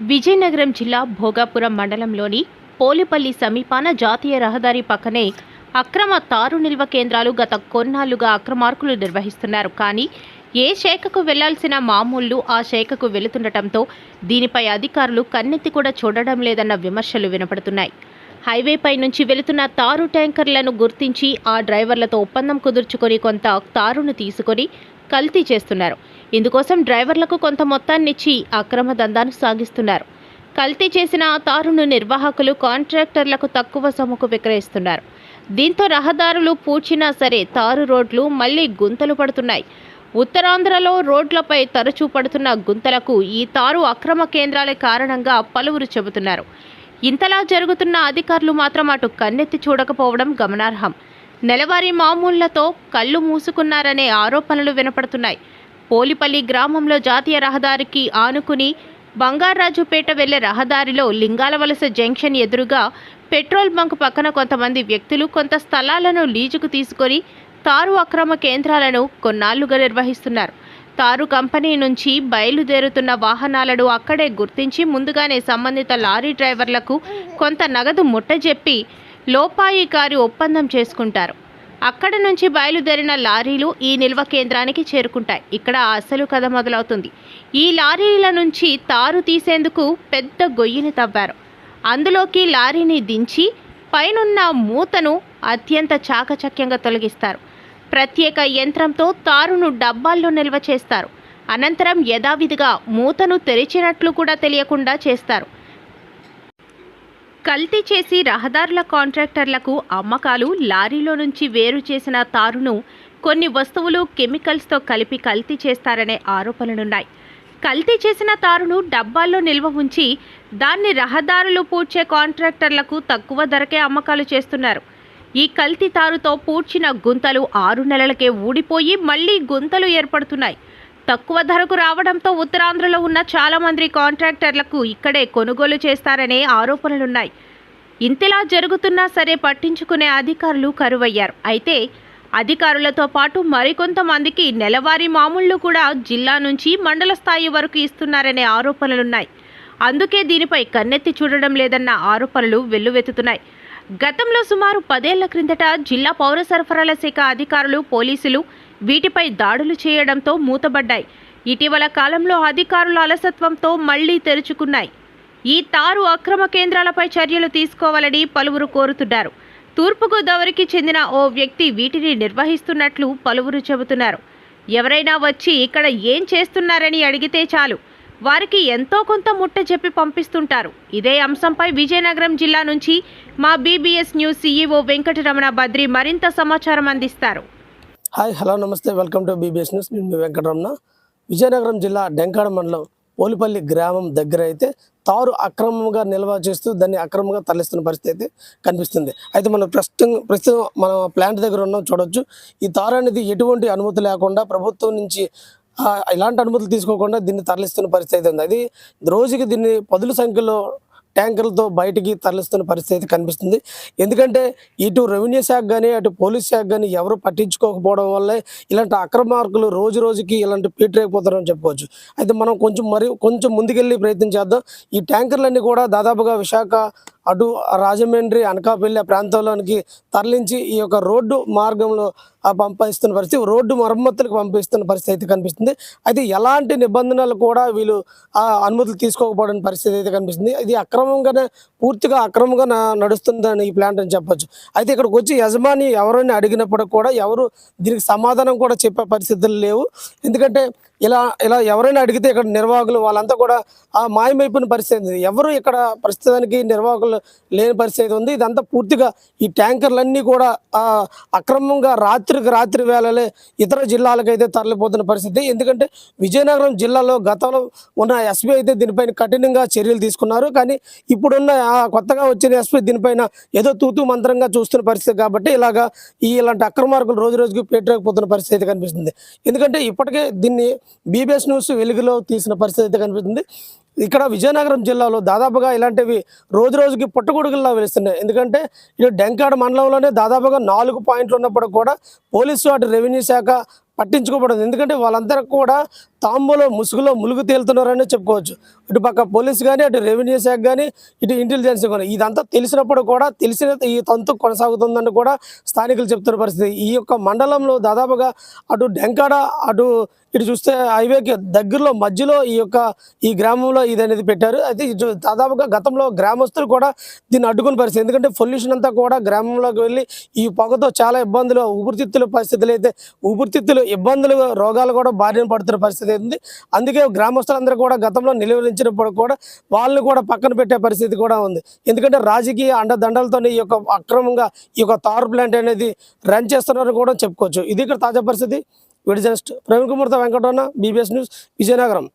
విజయనగరం జిల్లా భోగాపురం మండలంలోని పోలిపల్లి సమీపాన జాతీయ రహదారి పక్కనే అక్రమ తారు నిల్వ కేంద్రాలు గత కొన్నాళ్ళుగా అక్రమార్కులు నిర్వహిస్తున్నారు. కానీ ఏ శాఖకు వెళ్ళాల్సిన మామూళ్ళు ఆ శాఖకు వెళుతుండటంతో దీనిపై అధికారులు కన్నెత్తి కూడా చూడడం లేదన్న విమర్శలు వినపడుతున్నాయి. హైవేపై నుంచి వెళుతున్న తారు ట్యాంకర్లను గుర్తించి ఆ డ్రైవర్లతో ఒప్పందం కుదుర్చుకొని కొంత తారును తీసుకొని కల్తీ చేస్తున్నారు. ఇందుకోసం డ్రైవర్లకు కొంత మొత్తాన్నిచ్చి అక్రమ దందాను సాగిస్తున్నారు. కల్తీ చేసిన ఆ తారును నిర్వాహకులు కాంట్రాక్టర్లకు తక్కువ సొమ్ముకు విక్రయిస్తున్నారు. దీంతో రహదారులు పూడ్చినా సరే తారు రోడ్లు మళ్ళీ గుంతలు పడుతున్నాయి. ఉత్తరాంధ్రలో రోడ్లపై తరచూ పడుతున్న గుంతలకు ఈ తారు అక్రమ కేంద్రాలే కారణంగా పలువురు చెబుతున్నారు. ఇంతలా జరుగుతున్న అధికారులు మాత్రం అటు కన్నెత్తి చూడకపోవడం గమనార్హం. నెలవారీ మామూళ్ళతో కళ్ళు మూసుకున్నారనే ఆరోపణలు వినపడుతున్నాయి. పోలిపల్లి గ్రామంలో జాతీయ రహదారికి ఆనుకుని బంగారాజుపేట వెళ్ళే రహదారిలో లింగాలవలస జంక్షన్ ఎదురుగా పెట్రోల్ బంక్ పక్కన కొంతమంది వ్యక్తులు కొంత స్థలాలను లీజుకు తీసుకొని తారు అక్రమ కేంద్రాలను కొన్నాళ్ళుగా నిర్వహిస్తున్నారు. తారు కంపెనీ నుంచి బయలుదేరుతున్న వాహనాలను అక్కడే గుర్తించి ముందుగానే సంబంధిత లారీ డ్రైవర్లకు కొంత నగదు ముట్టజెప్పి లోపాయికారి ఒప్పందం చేసుకుంటారు. అక్కడ నుంచి బయలుదేరిన లారీలు ఈ నిల్వ కేంద్రానికి చేరుకుంటాయి. ఇక్కడ అసలు కథ మొదలవుతుంది. ఈ లారీల నుంచి తారు తీసేందుకు పెద్ద గొయ్యిని తవ్వారు. అందులోకి లారీని దించి పైనున్న మూతను అత్యంత చాకచక్యంగా తొలగిస్తారు. ప్రత్యేక యంత్రంతో తారును డబ్బాల్లో నిల్వ చేస్తారు. అనంతరం యథావిధిగా మూతను తెరిచినట్లు కూడా తెలియకుండా చేస్తారు. కల్తీ చేసి రహదారుల కాంట్రాక్టర్లకు అమ్మకాలు లారీలో నుంచి వేరు చేసిన తారును కొన్ని వస్తువులు కెమికల్స్తో కలిపి కల్తీ చేస్తారనే ఆరోపణలున్నాయి. కల్తీ చేసిన తారును డబ్బాల్లో నిల్వ ఉంచి దాన్ని రహదారులు పూడ్చే కాంట్రాక్టర్లకు తక్కువ ధరకే అమ్మకాలు చేస్తున్నారు. ఈ కల్తీ తారుతో పూడ్చిన గుంతలు ఆరు నెలలకే ఊడిపోయి మళ్ళీ గుంతలు ఏర్పడుతున్నాయి. తక్కువ ధరకు రావడంతో ఉత్తరాంధ్రలో ఉన్న చాలా మంది కాంట్రాక్టర్లకు ఇక్కడే కొనుగోలు చేస్తారనే ఆరోపణలున్నాయి. ఇంతలా జరుగుతున్నా సరే పట్టించుకునే అధికారులు కరువయ్యారు. అయితే అధికారులతో పాటు మరికొంతమందికి నెలవారీ మామూళ్ళు కూడా జిల్లా నుంచి మండల స్థాయి వరకు ఇస్తున్నారనే ఆరోపణలున్నాయి. అందుకే దీనిపై కన్నెత్తి చూడడం లేదన్న ఆరోపణలు వెల్లువెత్తుతున్నాయి. గతంలో సుమారు పదేళ్ళ క్రిందట జిల్లా పౌర సరఫరాల శాఖ అధికారులు పోలీసులు వీటిపై దాడులు చేయడంతో మూతబడ్డాయి. ఇటీవల కాలంలో అధికారుల అలసత్వంతో మళ్ళీ తెరుచుకున్నాయి. ఈ తారు అక్రమ కేంద్రాలపై చర్యలు తీసుకోవాలని పలువురు కోరుతున్నారు. తూర్పుగోదావరికి చెందిన ఓ వ్యక్తి వీటిని నిర్వహిస్తున్నట్లు పలువురు చెబుతున్నారు. ఎవరైనా వచ్చి ఇక్కడ ఏం చేస్తున్నారని అడిగితే చాలు. వారికి ఎంతో కొంత ముట్ట చెప్పి పంపిస్తుంటారు. ఇదే అంశంపై విజయనగరం జిల్లా నుంచి మా BBS news CEO Venkataramana Badri మరింత సమాచారం అందిస్తారు. Hi hello namaste welcome to BBS news నేను మీ వెంకటరమణ. విజయనగరం జిల్లా డెంకాడ మండలం పోలిపల్లి గ్రామం దగ్గర అయితే తారు అక్రమంగా నిల్వ చేస్తూ దాన్ని అక్రమంగా తరలిస్తున్న పరిస్థితి అయితే కనిపిస్తుంది. అయితే మనం ప్రస్తుతం ప్రస్తుతం మనం ప్లాంట్ దగ్గర ఉన్నాం చూడొచ్చు. ఈ తారు అనేది ఎటువంటి అనుమతి లేకుండా ప్రభుత్వం నుంచి ఇలాంటి అనుమతులు తీసుకోకుండా దీన్ని తరలిస్తున్న పరిస్థితి అయితే ఉంది. అది రోజుకి దీన్ని పదుల సంఖ్యలో ట్యాంకర్లతో బయటికి తరలిస్తున్న పరిస్థితి కనిపిస్తుంది. ఎందుకంటే ఇటు రెవెన్యూ శాఖ కానీ అటు పోలీస్ శాఖ కానీ ఎవరు పట్టించుకోకపోవడం వల్లే ఇలాంటి అక్రమార్కులు రోజు రోజుకి ఇలాంటి పీటరైపోతారని చెప్పుకోవచ్చు అయితే మనం కొంచెం మరి కొంచెం ముందుకెళ్ళి ప్రయత్నం చేద్దాం. ఈ ట్యాంకర్లన్నీ కూడా దాదాపుగా విశాఖ అటు రాజమండ్రి అనకాపల్లి ప్రాంతంలోనికి తరలించి ఈ యొక్క రోడ్డు మార్గంలో పంపిస్తున్న పరిస్థితి రోడ్డు మరమ్మతులకు పంపిస్తున్న పరిస్థితి అయితే కనిపిస్తుంది. అయితే ఎలాంటి నిబంధనలు కూడా వీళ్ళు ఆ అనుమతులు తీసుకోకపోవడం పరిస్థితి అయితే కనిపిస్తుంది. ఇది అక్రమంగానే పూర్తిగా అక్రమంగా నడుస్తుందని ఈ ప్లాంట్ అని చెప్పొచ్చు. అయితే ఇక్కడికి వచ్చి యజమాని ఎవరని అడిగినప్పుడు కూడా ఎవరు దీనికి సమాధానం కూడా చెప్పే పరిస్థితులు లేవు. ఎందుకంటే ఇలా ఇలా ఎవరైనా అడిగితే ఇక్కడ నిర్వాహకులు వాళ్ళంతా కూడా ఆ మాయమైపోయిన పరిస్థితి ఎవరు ఇక్కడ ప్రస్తుతానికి నిర్వాహకులు లేని పరిస్థితి ఉంది. ఇదంతా పూర్తిగా ఈ ట్యాంకర్లన్నీ కూడా ఆ అక్రమంగా రాత్రికి రాత్రి వేళలే ఇతర జిల్లాలకైతే తరలిపోతున్న పరిస్థితి. ఎందుకంటే విజయనగరం జిల్లాలో గతంలో ఉన్న ఎస్పీ అయితే దీనిపైన కఠినంగా చర్యలు తీసుకున్నారు. కానీ ఇప్పుడున్న ఆ కొత్తగా వచ్చిన ఎస్పీ దీనిపైన ఏదో తూతు మంత్రంగా చూస్తున్న పరిస్థితి కాబట్టి ఇలాగా ఈ ఇలాంటి అక్రమార్కులు రోజు రోజుకి పేటరేకపోతున్న పరిస్థితి కనిపిస్తుంది. ఎందుకంటే ఇప్పటికే దీన్ని బీబీఎస్ న్యూస్ వెలుగులో తీసిన పరిస్థితి అయితే కనిపిస్తుంది. ఇక్కడ విజయనగరం జిల్లాలో దాదాపుగా ఇలాంటివి రోజు రోజుకి పుట్టగొడుగుల్లా వెలుస్తున్నాయి. ఎందుకంటే ఇటు డెంకాడ మండలంలోనే దాదాపుగా నాలుగు పాయింట్లు ఉన్నప్పుడు కూడా పోలీసు అటు రెవెన్యూ శాఖ పట్టించుకోబడదు. ఎందుకంటే వాళ్ళందరూ కూడా తాంబూలో ముసుగులో ములుగు తేలుతున్నారని చెప్పుకోవచ్చు. ఇటు పక్క పోలీస్ కానీ అటు రెవెన్యూ శాఖ కానీ ఇటు ఇంటెలిజెన్స్ కానీ ఇదంతా తెలిసినప్పుడు కూడా తెలిసిన ఈ తంతు కొనసాగుతుందని కూడా స్థానికులు చెప్తున్న పరిస్థితి. ఈ యొక్క మండలంలో దాదాపుగా అటు డెంకాడ అటు ఇటు చూస్తే హైవేకి దగ్గరలో మధ్యలో ఈ యొక్క ఈ గ్రామంలో ఇది అనేది పెట్టారు. అయితే దాదాపుగా గతంలో గ్రామస్తులు కూడా దీన్ని అడ్డుకునే పరిస్థితి. ఎందుకంటే పొల్యూషన్ అంతా కూడా గ్రామంలోకి వెళ్ళి ఈ పొగతో చాలా ఇబ్బందులు ఊపిరితిత్తుల పరిస్థితులు అయితే ఊపిరితిత్తులు ఇబ్బందులు రోగాలు కూడా బారిన పడుతున్న పరిస్థితి ఉంది. అందుకే గ్రామస్తులందరూ కూడా గతంలో నిలువరించినప్పుడు కూడా వాళ్ళని కూడా పక్కన పెట్టే పరిస్థితి కూడా ఉంది. ఎందుకంటే రాజకీయ అండదండలతో ఈ యొక్క అక్రమంగా ఈ యొక్క తారు ప్లాంట్ అనేది రన్ చేస్తున్నారని కూడా చెప్పుకోవచ్చు. ఇది ఇక్కడ తాజా పరిస్థితి. జర్నలిస్ట్ ప్రవీణ్ కుమార్తో వెంకటరమణ బీబీఎస్ న్యూస్ విజయనగరం